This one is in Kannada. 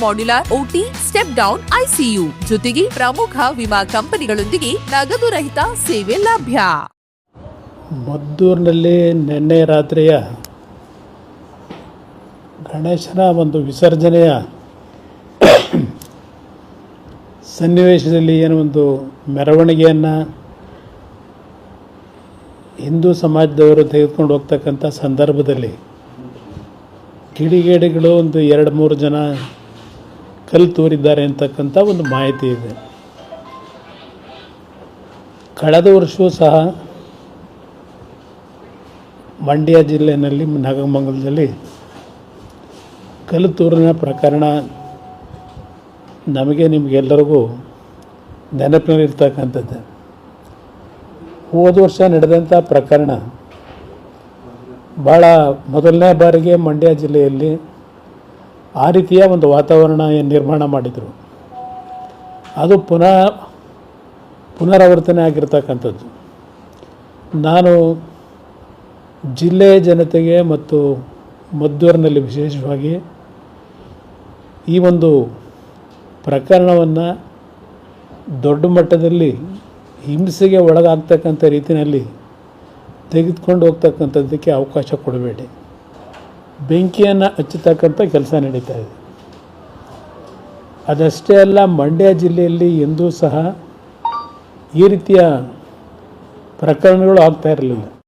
modular OT step down ICU ಜೊತೆಗೆ ಪ್ರಮುಖ ವಿಮಾ ಕಂಪನಿಗಳೊಂದಿಗೆ ನಗದು ರಹಿತ ಸೇವೆ ಲಭ್ಯ. ಮದ್ದೂರಿನಲ್ಲಿ ನಿನ್ನೆ ರಾತ್ರಿಯ ಗಣೇಶನ ಒಂದು ವಿಸರ್ಜನೆಯ ಸನ್ನಿವೇಶದಲ್ಲಿ ಏನೋ ಒಂದು ಮೆರವಣಿಗೆಯನ್ನು ಹಿಂದೂ ಸಮಾಜದವರು ತೆಗೆದುಕೊಂಡು ಹೋಗ್ತಕ್ಕಂಥ ಸಂದರ್ಭದಲ್ಲಿ ಕಿಡಿಗೇಡಿಗಳು ಒಂದು ಎರಡು ಮೂರು ಜನ ಕಲ್ಲು ತೋರಿದ್ದಾರೆ ಅಂತಕ್ಕಂಥ ಒಂದು ಮಾಹಿತಿ ಇದೆ. ಕಳೆದ ವರ್ಷವೂ ಸಹ ಮಂಡ್ಯ ಜಿಲ್ಲೆಯಲ್ಲಿ ನಾಗಮಂಗಲದಲ್ಲಿ ಕಲ್ಲುತೂರಿನ ಪ್ರಕರಣ ನಮಗೆ, ನಿಮಗೆಲ್ಲರಿಗೂ ನೆನಪಿನಲ್ಲಿರ್ತಕ್ಕಂಥದ್ದು. ಹೋದ ವರ್ಷ ನಡೆದಂಥ ಪ್ರಕರಣ ಭಾಳ ಮೊದಲನೇ ಬಾರಿಗೆ ಮಂಡ್ಯ ಜಿಲ್ಲೆಯಲ್ಲಿ ಆ ರೀತಿಯ ಒಂದು ವಾತಾವರಣ ಏನು ನಿರ್ಮಾಣ ಮಾಡಿದರು. ಅದು ಪುನಃ ಪುನರಾವರ್ತನೆ ಆಗಿರ್ತಕ್ಕಂಥದ್ದು. ನಾನು ಜಿಲ್ಲೆಯ ಜನತೆಗೆ ಮತ್ತು ಮದ್ದೂರಿನಲ್ಲಿ ವಿಶೇಷವಾಗಿ ಈ ಒಂದು ಪ್ರಕರಣವನ್ನು ದೊಡ್ಡ ಮಟ್ಟದಲ್ಲಿ ಹಿಂಸೆಗೆ ಒಳಗಾಗ್ತಕ್ಕಂಥ ರೀತಿಯಲ್ಲಿ ತೆಗೆದುಕೊಂಡು ಹೋಗ್ತಕ್ಕಂಥದ್ದಕ್ಕೆ ಅವಕಾಶ ಕೊಡಬೇಡಿ. ಬೆಂಕಿಯನ್ನು ಹಚ್ಚತಕ್ಕಂಥ ಕೆಲಸ ನಡೀತಾ ಇದೆ. ಅದಷ್ಟೇ ಅಲ್ಲ, ಮಂಡ್ಯ ಜಿಲ್ಲೆಯಲ್ಲಿ ಎಂದೂ ಸಹ ಈ ರೀತಿಯ ಪ್ರಕರಣಗಳು ಆಗ್ತಾ ಇರಲಿಲ್ಲ.